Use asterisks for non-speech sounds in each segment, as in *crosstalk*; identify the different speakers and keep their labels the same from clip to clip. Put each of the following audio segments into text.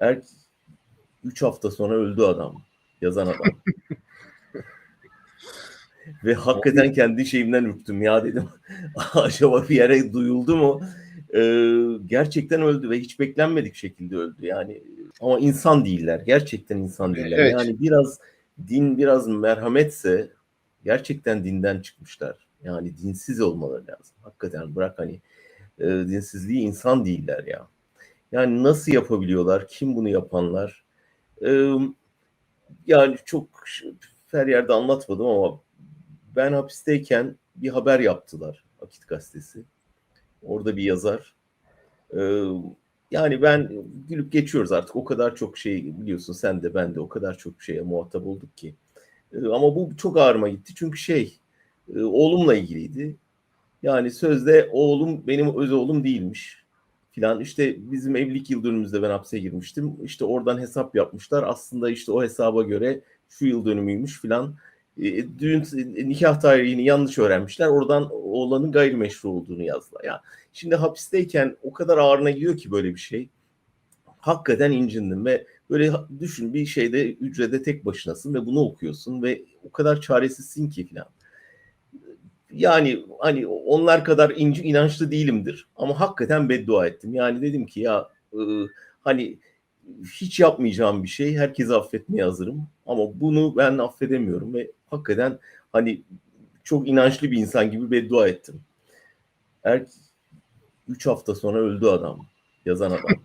Speaker 1: Er 3 hafta sonra öldü adam. Yazan adam. *laughs* Ve hakikaten kendi şeyimden ürktüm ya dedim. *laughs* Acaba bir yere duyuldu mu? Ee, gerçekten öldü ve hiç beklenmedik şekilde öldü. Yani ama insan değiller. Gerçekten insan değiller.
Speaker 2: Evet.
Speaker 1: Yani biraz din biraz merhametse gerçekten dinden çıkmışlar. Yani dinsiz olmaları lazım. Hakikaten bırak hani e, dinsizliği insan değiller ya. Yani nasıl yapabiliyorlar? Kim bunu yapanlar? Ee, yani çok her yerde anlatmadım ama ben hapisteyken bir haber yaptılar Akit Gazetesi. Orada bir yazar. Ee, yani ben gülüp geçiyoruz artık. O kadar çok şey biliyorsun sen de ben de o kadar çok şeye muhatap olduk ki. Ee, ama bu çok ağrıma gitti. Çünkü şey oğlumla ilgiliydi. Yani sözde oğlum benim öz oğlum değilmiş filan. İşte bizim evlilik yıl dönümümüzde ben hapse girmiştim. İşte oradan hesap yapmışlar. Aslında işte o hesaba göre şu yıl dönümüymüş filan. E, düğün nikah tarihini yanlış öğrenmişler. Oradan oğlanın gayrimeşru olduğunu yazdılar. Ya şimdi hapisteyken o kadar ağırına gidiyor ki böyle bir şey. Hakikaten incindim ve böyle düşün bir şeyde hücrede tek başınasın ve bunu okuyorsun ve o kadar çaresizsin ki filan. Yani hani onlar kadar inci inançlı değilimdir ama hakikaten beddua ettim. Yani dedim ki ya e, hani hiç yapmayacağım bir şey. Herkesi affetmeye hazırım. Ama bunu ben affedemiyorum ve hakikaten hani çok inançlı bir insan gibi beddua ettim. Er 3 hafta sonra öldü adam. Yazan adam. *laughs*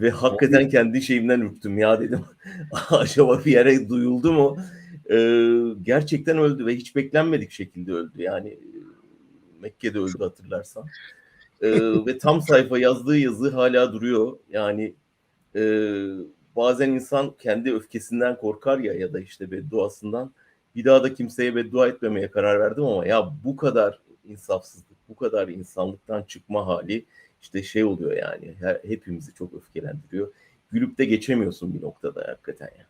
Speaker 1: ve hakikaten kendi şeyimden ürktüm ya dedim. *laughs* Acaba bir yere duyuldu mu? Ee, gerçekten öldü ve hiç beklenmedik şekilde öldü. Yani Mekke'de öldü hatırlarsan. Ee, ve tam sayfa yazdığı yazı hala duruyor. Yani e, bazen insan kendi öfkesinden korkar ya ya da işte bedduasından. Bir daha da kimseye beddua etmemeye karar verdim ama ya bu kadar insafsızlık, bu kadar insanlıktan çıkma hali işte şey oluyor yani. Her, hepimizi çok öfkelendiriyor. Gülüp de geçemiyorsun bir noktada hakikaten ya.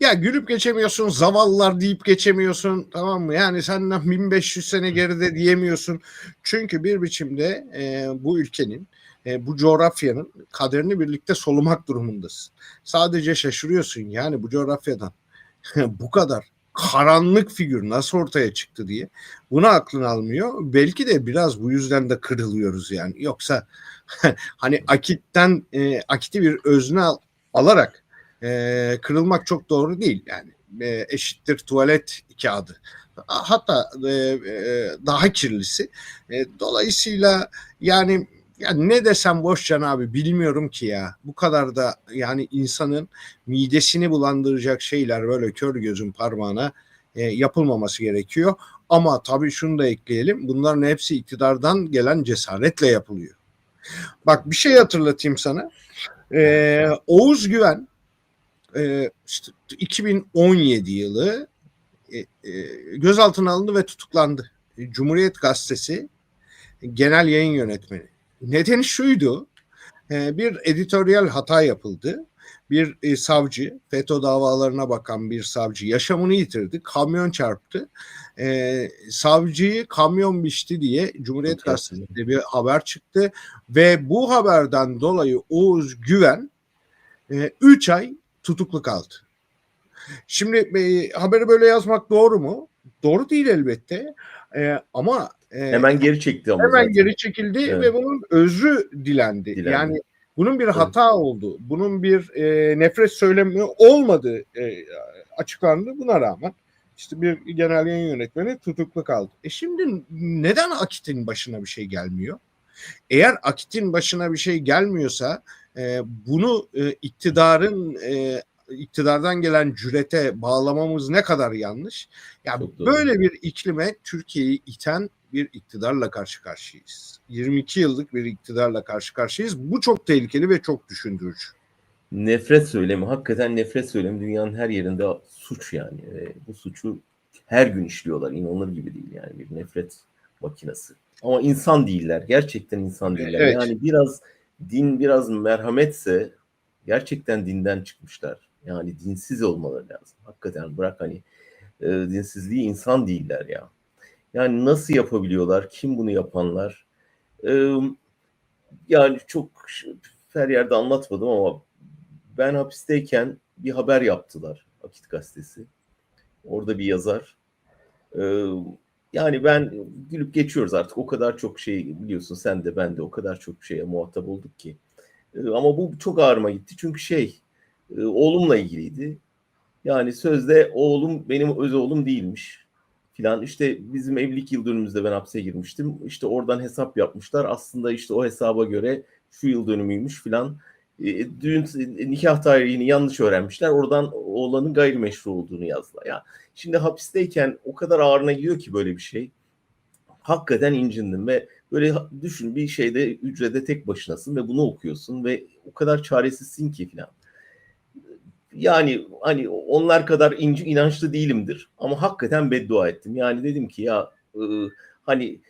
Speaker 2: Ya gülüp geçemiyorsun, zavallılar deyip geçemiyorsun tamam mı? Yani senden 1500 sene geride diyemiyorsun. Çünkü bir biçimde e, bu ülkenin, e, bu coğrafyanın kaderini birlikte solumak durumundasın. Sadece şaşırıyorsun yani bu coğrafyadan *laughs* bu kadar karanlık figür nasıl ortaya çıktı diye. Bunu aklın almıyor. Belki de biraz bu yüzden de kırılıyoruz yani. Yoksa *laughs* hani akitten e, akiti bir özne al, alarak e, kırılmak çok doğru değil yani. E, eşittir tuvalet kağıdı. Hatta e, e, daha kirlisi. E, dolayısıyla yani ya ne desem boş can abi bilmiyorum ki ya. Bu kadar da yani insanın midesini bulandıracak şeyler böyle kör gözün parmağına e, yapılmaması gerekiyor. Ama tabii şunu da ekleyelim. Bunların hepsi iktidardan gelen cesaretle yapılıyor. Bak bir şey hatırlatayım sana. Ee, Oğuz Güven e, işte 2017 yılı e, e, gözaltına alındı ve tutuklandı. E, Cumhuriyet Gazetesi genel yayın yönetmeni. Nedeni şuydu. E, bir editoryal hata yapıldı. Bir e, savcı, FETÖ davalarına bakan bir savcı yaşamını yitirdi. Kamyon çarptı. E, savcıyı kamyon biçti diye Cumhuriyet
Speaker 1: Çok
Speaker 2: Gazetesi'nde bir haber çıktı. Ve bu haberden dolayı Oğuz Güven 3 ay tutuklu kaldı. Şimdi e, haberi böyle yazmak doğru mu? Doğru değil elbette. E, ama e,
Speaker 1: Hemen geri çekti ama
Speaker 2: hemen
Speaker 1: zaten.
Speaker 2: geri çekildi
Speaker 1: Evet.
Speaker 2: ve bunun özrü dilendi.
Speaker 1: Dilendi.
Speaker 2: Yani bunun bir hata oldu. Bunun bir e, nefret söylemi olmadığı e, açıklandı. Buna rağmen işte bir genel yayın yönetmeni tutuklu kaldı. E şimdi neden Akit'in başına bir şey gelmiyor? Eğer Akit'in başına bir şey gelmiyorsa e, bunu e, iktidarın e, iktidardan gelen cürete bağlamamız ne kadar yanlış. Ya
Speaker 1: Çok doğru.
Speaker 2: böyle bir iklime Türkiye'yi iten bir iktidarla karşı karşıyayız. 22 yıllık bir iktidarla karşı karşıyayız. Bu çok tehlikeli ve çok düşündürücü.
Speaker 1: Nefret söylemi, hakikaten nefret söylemi dünyanın her yerinde suç yani. Ve bu suçu her gün işliyorlar. İnanılır gibi değil yani bir nefret makinesi. Ama insan değiller. Gerçekten insan değiller.
Speaker 2: Evet.
Speaker 1: Yani biraz din biraz merhametse gerçekten dinden çıkmışlar. Yani dinsiz olmaları lazım. Hakikaten bırak hani e, dinsizliği insan değiller ya. Yani nasıl yapabiliyorlar? Kim bunu yapanlar? E, yani çok her yerde anlatmadım ama ben hapisteyken bir haber yaptılar Akit Gazetesi. Orada bir yazar. Ee, yani ben gülüp geçiyoruz artık. O kadar çok şey biliyorsun sen de ben de o kadar çok şeye muhatap olduk ki. Ee, ama bu çok ağrıma gitti. Çünkü şey e, oğlumla ilgiliydi. Yani sözde oğlum benim öz oğlum değilmiş filan. İşte bizim evlilik yıl dönümümüzde ben hapse girmiştim. İşte oradan hesap yapmışlar. Aslında işte o hesaba göre şu yıl dönümüymüş filan. E, düğün nikah tarihini yanlış öğrenmişler. Oradan oğlanın gayrimeşru olduğunu yazdılar. Ya şimdi hapisteyken o kadar ağırına gidiyor ki böyle bir şey. Hakikaten incindim ve böyle düşün bir şeyde hücrede tek başınasın ve bunu okuyorsun ve o kadar çaresizsin ki filan. Yani hani onlar kadar inci inançlı değilimdir ama hakikaten beddua ettim. Yani dedim ki ya e, hani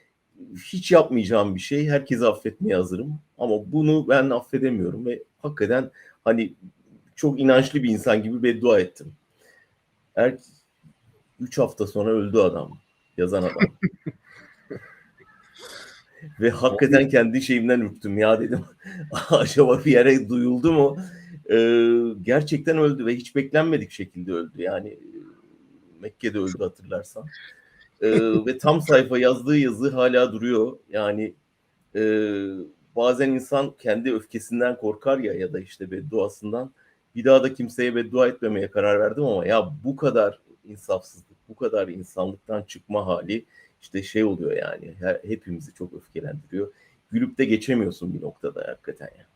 Speaker 1: hiç yapmayacağım bir şey. Herkesi affetmeye hazırım. Ama bunu ben affedemiyorum ve hakikaten hani çok inançlı bir insan gibi beddua ettim. Er, üç hafta sonra öldü adam. Yazan adam. *laughs* ve hakikaten kendi şeyimden ürktüm. Ya dedim *laughs* acaba bir yere duyuldu mu? Ee, gerçekten öldü ve hiç beklenmedik şekilde öldü. Yani Mekke'de öldü hatırlarsan. Ee, ve tam sayfa yazdığı yazı hala duruyor. Yani e, bazen insan kendi öfkesinden korkar ya ya da işte bedduasından. Bir daha da kimseye beddua etmemeye karar verdim ama ya bu kadar insafsızlık, bu kadar insanlıktan çıkma hali işte şey oluyor yani. Her, hepimizi çok öfkelendiriyor. Gülüp de geçemiyorsun bir noktada hakikaten ya.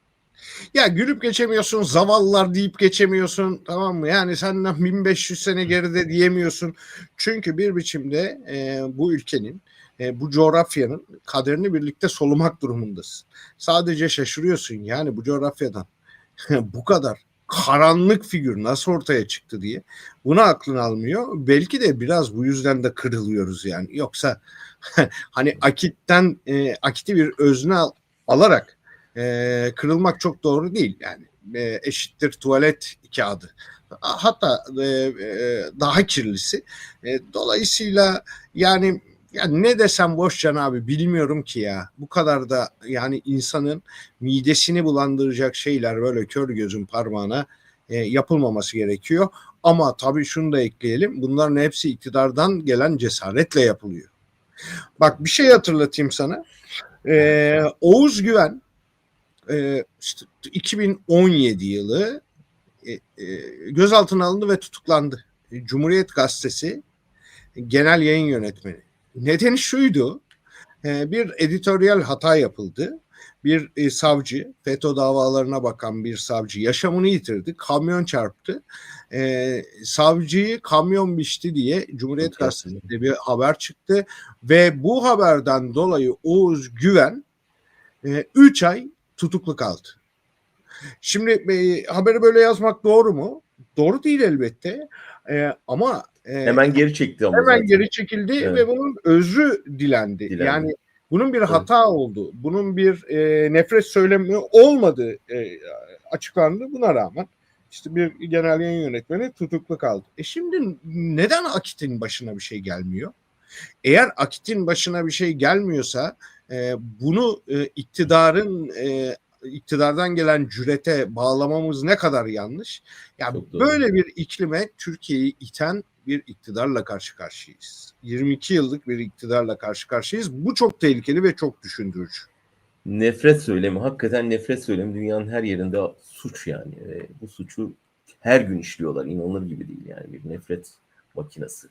Speaker 2: Ya gülüp geçemiyorsun, zavallılar deyip geçemiyorsun tamam mı? Yani senden 1500 sene geride diyemiyorsun. Çünkü bir biçimde e, bu ülkenin, e, bu coğrafyanın kaderini birlikte solumak durumundasın. Sadece şaşırıyorsun yani bu coğrafyadan *laughs* bu kadar karanlık figür nasıl ortaya çıktı diye. Bunu aklın almıyor. Belki de biraz bu yüzden de kırılıyoruz yani. Yoksa *laughs* hani akitten e, akiti bir özne al, alarak e, kırılmak çok doğru değil yani. E, eşittir tuvalet kağıdı. Hatta e, e, daha kirlisi. E, dolayısıyla yani ya ne desem boş can abi bilmiyorum ki ya. Bu kadar da yani insanın midesini bulandıracak şeyler böyle kör gözün parmağına e, yapılmaması gerekiyor. Ama tabii şunu da ekleyelim. Bunların hepsi iktidardan gelen cesaretle yapılıyor. Bak bir şey hatırlatayım sana. Ee, Oğuz Güven e, işte 2017 yılı e, e, gözaltına alındı ve tutuklandı. Cumhuriyet Gazetesi genel yayın yönetmeni. Nedeni şuydu. E, bir editoryal hata yapıldı. Bir e, savcı, FETÖ davalarına bakan bir savcı yaşamını yitirdi. Kamyon çarptı. E, savcıyı kamyon biçti diye Cumhuriyet Gazetesi'nde bir haber çıktı. Ve bu haberden dolayı Oğuz Güven 3 e, ay tutuklu kaldı. Şimdi e, haberi böyle yazmak doğru mu? Doğru değil elbette. E, ama
Speaker 1: e, hemen geri çekti ama
Speaker 2: hemen zaten. geri çekildi evet. ve bunun özrü dilendi. dilendi. Yani bunun bir hata evet. oldu. Bunun bir e, nefret söylemi olmadı e, açıklandı. Buna rağmen işte bir genel yayın yönetmeni tutuklu kaldı. E şimdi neden Akit'in başına bir şey gelmiyor? Eğer Akit'in başına bir şey gelmiyorsa e, bunu e, iktidarın e, iktidardan gelen cürete bağlamamız ne kadar yanlış. Yani böyle bir iklime Türkiye'yi iten bir iktidarla karşı karşıyayız. 22 yıllık bir iktidarla karşı karşıyayız. Bu çok tehlikeli ve çok düşündürücü.
Speaker 1: Nefret söylemi, hakikaten nefret söylemi dünyanın her yerinde suç yani. E, bu suçu her gün işliyorlar. İnanılır gibi değil yani bir nefret makinesi.